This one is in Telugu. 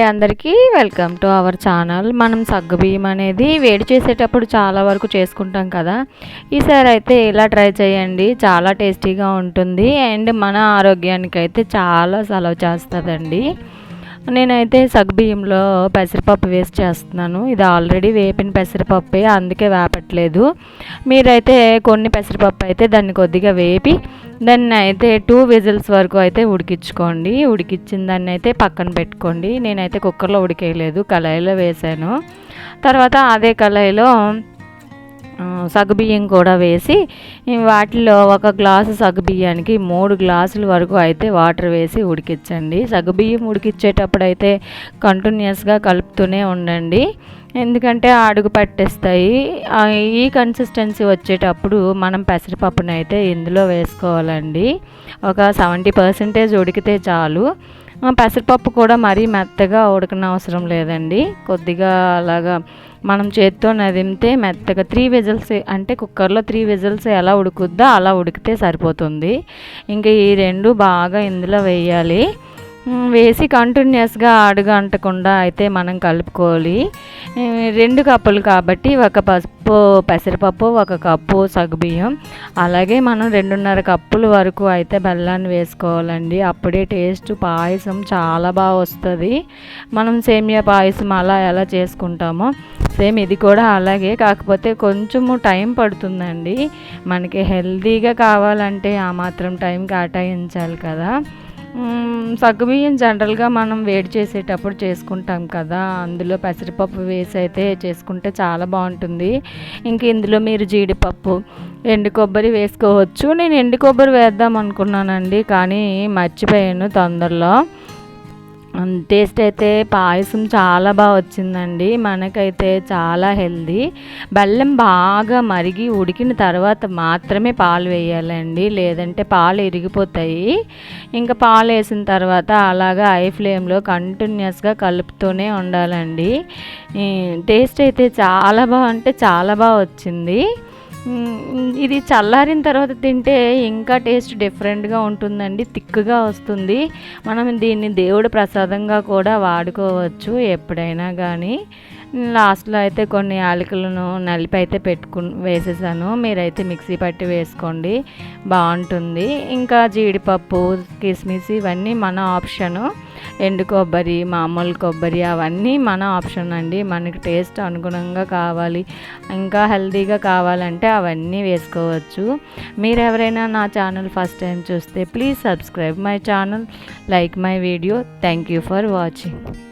అందరికీ వెల్కమ్ టు అవర్ ఛానల్. మనం సగ్గుబియ్యం అనేది వేడి చేసేటప్పుడు చాలా వరకు చేసుకుంటాం కదా. ఈసారి అయితే ఇలా ట్రై చేయండి. చాలా టేస్టీగా ఉంటుంది. అండ్ మన ఆరోగ్యానికి అయితే చాలా సెలవు చేస్తుందండి. నేనైతే సగ్గుబియ్యంలో పెసరపప్పు వేసి చేస్తున్నాను. ఇది ఆల్రెడీ వేపిన పెసరపప్పే అందుకే వేపట్లేదు. మీరైతే కొన్ని పెసరపప్పు అయితే దాన్ని కొద్దిగా వేపి దాన్ని అయితే టూ విజిల్స్ వరకు అయితే ఉడికించుకోండి. ఉడికించిన దాన్ని అయితే పక్కన పెట్టుకోండి. నేనైతే కుక్కర్లో ఉడికేయలేదు కళాయిలో వేసాను. తర్వాత అదే కళాయిలో సగ్గుబియ్యం కూడా వేసి వాటిలో ఒక గ్లాసు సగ్గుబియ్యానికి మూడు గ్లాసుల వరకు అయితే వాటర్ వేసి ఉడికించండి సగ్గుబియ్యం ఉడికించేటప్పుడు అయితే కంటిన్యూస్గా కలుపుతూనే ఉండండి. ఎందుకంటే అడుగు పట్టేస్తాయి. ఈ కన్సిస్టెన్సీ వచ్చేటప్పుడు మనం పెసరపప్పునైతే ఇందులో వేసుకోవాలండి. ఒక సెవెంటీ పర్సెంటేజ్ ఉడికితే చాలు. పెసరపప్పు కూడా మరీ మెత్తగా ఉడకన అవసరం లేదండి. కొద్దిగా అలాగా మనం చేత్తో నదిమితే మెత్తగా త్రీ విజిల్స్ అంటే కుక్కర్లో త్రీ విజిల్స్ ఎలా ఉడుకుద్దో అలా ఉడికితే సరిపోతుంది. ఇంకా ఈ రెండు బాగా ఇందులో వేయాలి. వేసి కంటిన్యూస్గా అడుగు అంటకుండా అయితే మనం కలుపుకోవాలి. రెండు కప్పులు కాబట్టి ఒక కప్పు పెసరపప్పు ఒక కప్పు సగ్గుబియ్యం. అలాగే మనం రెండున్నర కప్పుల వరకు అయితే బెల్లాన్ని వేసుకోవాలండి. అప్పుడే టేస్ట్ పాయసం చాలా బాగా వస్తుంది. మనం సేమియా పాయసం అలా ఎలా చేసుకుంటామో సేమ్ ఇది కూడా అలాగే. కాకపోతే కొంచెము టైం పడుతుందండి. మనకి హెల్తీగా కావాలంటే ఆ మాత్రం టైం కేటాయించాలి కదా. సగ్గుబియ్యం జనరల్గా మనం వేడి చేసేటప్పుడు చేసుకుంటాం కదా. అందులో పెసరపప్పు వేసి అయితే చేసుకుంటే చాలా బాగుంటుంది. ఇంక ఇందులో మీరు జీడిపప్పు ఎండు కొబ్బరి వేసుకోవచ్చు. నేను ఎండు కొబ్బరి వేద్దాం అనుకున్నానండి కానీ మర్చిపోయాను తొందరలో. టేస్ట్ అయితే పాయసం చాలా బాగా వచ్చిందండి. మనకైతే చాలా హెల్దీ. బెల్లం బాగా మరిగి ఉడికిన తర్వాత మాత్రమే పాలు వేయాలండి. లేదంటే పాలు ఇరిగిపోతాయి. ఇంకా పాలు వేసిన తర్వాత అలాగా ఐ ఫ్లేమ్లో కంటిన్యూస్గా కలుపుతూనే ఉండాలండి. టేస్ట్ అయితే చాలా బాగా అంటే చాలా బాగా వచ్చింది. ఇది చల్లారిన తర్వాత తింటే ఇంకా టేస్ట్ డిఫరెంట్గా ఉంటుందండి తిక్కుగా వస్తుంది. మనం దీన్ని దేవుడు ప్రసాదంగా కూడా వాడుకోవచ్చు ఎప్పుడైనా కానీ లాస్ట్లో అయితే కొన్ని యాలకులను నలిపి అయితే పెట్టుకు వేసేసాను. మీరైతే మిక్సీ పట్టి వేసుకోండి. బాగుంటుంది. ఇంకా జీడిపప్పు కిస్మిస్ ఇవన్నీ మన ఆప్షను. ఎండు కొబ్బరి మామూలు కొబ్బరి అవన్నీ మన ఆప్షన్ అండి. మనకి టేస్ట్ అనుగుణంగా కావాలి. ఇంకా హెల్తీగా కావాలంటే అవన్నీ వేసుకోవచ్చు. మీరు ఎవరైనా నా ఛానల్ ఫస్ట్ టైం చూస్తే please subscribe my channel like my video. Thank you for watching.